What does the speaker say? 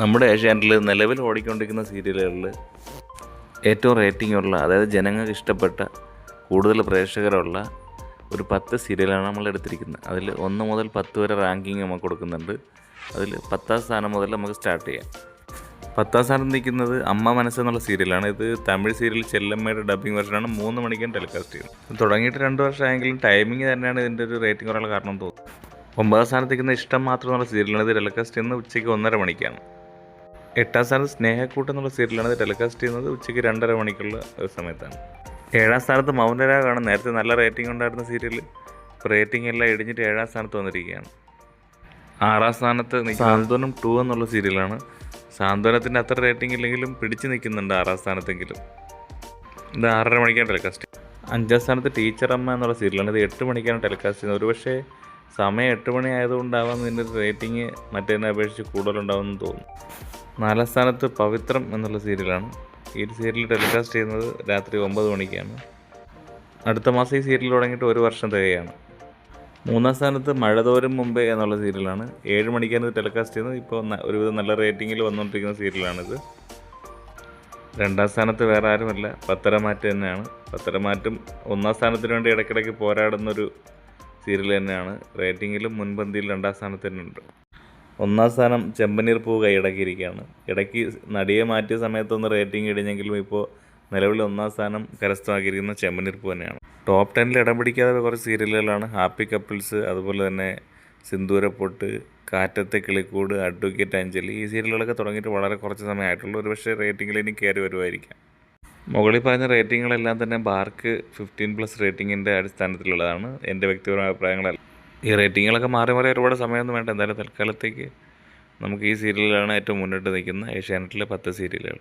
നമ്മുടെ ഏഷ്യാനെറ്റിൽ നിലവിൽ ഓടിക്കൊണ്ടിരിക്കുന്ന സീരിയലുകളിൽ ഏറ്റവും റേറ്റിംഗ് ഉള്ള അതായത് ജനങ്ങൾക്ക് ഇഷ്ടപ്പെട്ട കൂടുതൽ പ്രേക്ഷകരുള്ള ഒരു പത്ത് സീരിയലാണ് നമ്മൾ എടുത്തിരിക്കുന്നത്. അതിൽ ഒന്ന് മുതൽ പത്ത് വരെ റാങ്കിങ് നമുക്ക് കൊടുക്കുന്നുണ്ട്. അതിൽ പത്താം സ്ഥാനം മുതൽ നമുക്ക് സ്റ്റാർട്ട് ചെയ്യാം. പത്താം സ്ഥാനം നിൽക്കുന്നത് അമ്മ മനസ്സെന്നുള്ള സീരിയലാണ്. ഇത് തമിഴ് സീരിയൽ ചെല്ലമ്മയുടെ ഡബിങ് വെർഷനാണ്. മൂന്ന് മണിക്കാണ് ടെലികാസ്റ്റ് ചെയ്യുന്നത് തുടങ്ങിയിട്ട് രണ്ട് വർഷമായെങ്കിലും ടൈമിംഗ് തന്നെയാണ് ഇതിന്റെ ഒരു റേറ്റിംഗ് കുറയുള്ള കാരണം തോന്നുന്നത് തോന്നുന്നു. ഒമ്പതാം സ്ഥാനത്ത് നിൽക്കുന്ന ഇഷ്ടം മാത്രം എന്നുള്ള സീരിയലാണ് ഇത് ടെലികാസ്റ്റ് ചെയ്യുന്നത്. ഉച്ചയ്ക്ക് ഒന്നര മണിക്കാണ്. എട്ടാം സ്ഥാനത്ത് സ്നേഹക്കൂട്ട് എന്നുള്ള സീരിയലാണ് ടെലികാസ്റ്റ് ചെയ്യുന്നത്. ഉച്ചയ്ക്ക് രണ്ടര മണിക്കുള്ള സമയത്താണ്. ഏഴാം സ്ഥാനത്ത് മൗനരാഗാണ്. നേരത്തെ നല്ല റേറ്റിംഗ് ഉണ്ടായിരുന്ന സീരിയൽ റേറ്റിംഗ് എല്ലാം ഇടിഞ്ഞിട്ട് ഏഴാം സ്ഥാനത്ത് വന്നിരിക്കുകയാണ്. ആറാം സ്ഥാനത്ത് സാന്ത്വനം ടു എന്നുള്ള സീരിയലാണ് സാന്ത്വനത്തിന്റെ അത്ര റേറ്റിംഗ് ഇല്ലെങ്കിലും പിടിച്ചു നിൽക്കുന്നുണ്ട് ആറാം സ്ഥാനത്തെങ്കിലും. ഇത് ആറര മണിക്കാണ് ടെലികാസ്റ്റ് അഞ്ചാം സ്ഥാനത്ത് ടീച്ചർ അമ്മ എന്നുള്ള സീരിയലാണ് ഇത് എട്ട് മണിക്കാണ് ടെലികാസ്റ്റ് ചെയ്യുന്നത്. ഒരുപക്ഷേ സമയം എട്ട് മണി ആയതുകൊണ്ടാവാം ഇതിന്റെ റേറ്റിംഗ് മറ്റേതിനെ അപേക്ഷിച്ച് കൂടുതലുണ്ടാവുമെന്ന് തോന്നുന്നു. നാലാം സ്ഥാനത്ത് പവിത്രം എന്നുള്ള സീരിയലാണ്. ഈ ഒരു സീരിയൽ ടെലികാസ്റ്റ് ചെയ്യുന്നത് രാത്രി ഒമ്പത് മണിക്കാണ്. അടുത്ത മാസം ഈ സീരിയൽ തുടങ്ങിയിട്ട് ഒരു വർഷം തികയാണ്. മൂന്നാം സ്ഥാനത്ത് മഴതോരും മുമ്പേ എന്നുള്ള സീരിയലാണ്. ഏഴ് മണിക്കാണ് ഇത് ടെലികാസ്റ്റ് ചെയ്യുന്നത്. ഇപ്പോൾ ഒരുവിധം നല്ല റേറ്റിങ്ങിൽ വന്നുകൊണ്ടിരിക്കുന്ന സീരിയലാണിത്. രണ്ടാം സ്ഥാനത്ത് വേറെ ആരുമല്ല. പത്തരമാറ്റ് തന്നെയാണ്. പത്തരമാറ്റും ഒന്നാം സ്ഥാനത്തിന് വേണ്ടി ഇടയ്ക്കിടയ്ക്ക് പോരാടുന്നൊരു സീരിയൽ തന്നെയാണ്. റേറ്റിങ്ങിലും മുൻപന്തിയിൽ രണ്ടാം സ്ഥാനത്ത് തന്നെ ഉണ്ട് ഒന്നാം സ്ഥാനം ചെമ്പനീർ പൂ കൈയടക്കിയിരിക്കുകയാണ്. ഇടയ്ക്ക് നടിയെ മാറ്റിയ സമയത്തൊന്ന് റേറ്റിംഗ് ഇടിഞ്ഞെങ്കിലും ഇപ്പോൾ നിലവിൽ ഒന്നാം സ്ഥാനം കരസ്ഥമാക്കിയിരിക്കുന്ന ചെമ്പനീർ പൂ തന്നെയാണ്. ടോപ്പ് ടെന്നിൽ ഇടം പിടിക്കാതെ കുറച്ച് സീരിയലുകളാണ്. ഹാപ്പി കപ്പിൾസ് അതുപോലെ തന്നെ സിന്ദൂരപ്പൊട്ട് കാറ്റത്തെ കിളിക്കൂട് അഡ്വക്കേറ്റ് അഞ്ജലി ഈ സീരിയലുകളൊക്കെ തുടങ്ങിയിട്ട് വളരെ കുറച്ച് സമയമായിട്ടുള്ളൂ. ഒരുപക്ഷെ റേറ്റിംഗിൽ ഇനി കയറി വരുമായിരിക്കാം. മുകളിൽ പറഞ്ഞ റേറ്റിങ്ങുകളെല്ലാം തന്നെ ബാർക്ക് ഫിഫ്റ്റീൻ പ്ലസ് റേറ്റിങ്ങിന്റെ അടിസ്ഥാനത്തിലുള്ളതാണ്. എന്റെ വ്യക്തിപരമായ അഭിപ്രായങ്ങളല്ല. ഈ റേറ്റിങ്ങുകളൊക്കെ മാറി മാറി ഒരുപാട് സമയമൊന്നും വേണ്ട. എന്തായാലും തൽക്കാലത്തേക്ക് നമുക്ക് ഈ സീരിയലാണ് ഏറ്റവും മുന്നിട്ട് നിൽക്കുന്ന ഏഷ്യാനെറ്റിലെ പത്ത് സീരിയലുകൾ.